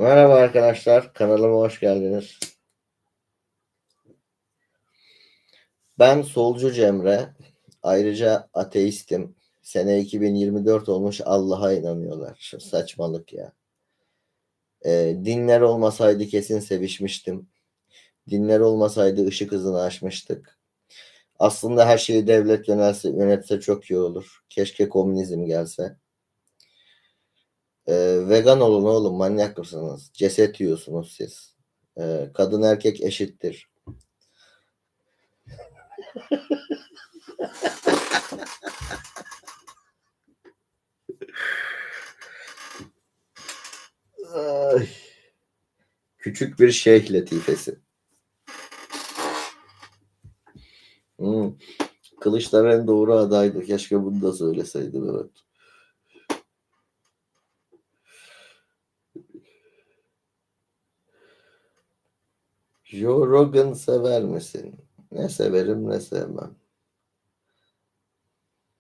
Merhaba arkadaşlar, kanalıma hoş geldiniz. Ben solcu Cemre, ayrıca ateistim. Sene 2024 olmuş, Allah'a inanıyorlar. Saçmalık ya. Ee, dinler olmasaydı kesin sevişmiştim. Dinler olmasaydı ışık hızını aşmıştık. Aslında her şeyi devlet yönelse, yönetse çok iyi olur. Keşke komünizm gelse. Vegan olun oğlum manyak mısınız? Ceset yiyorsunuz siz. Ee, kadın erkek eşittir. Küçük bir şeyh latifesi. Hmm. Kılıçdaroğlu doğru adaydı. Keşke bunu da söyleseydim evet. Joe Rogan sever misin? Ne severim ne sevmem.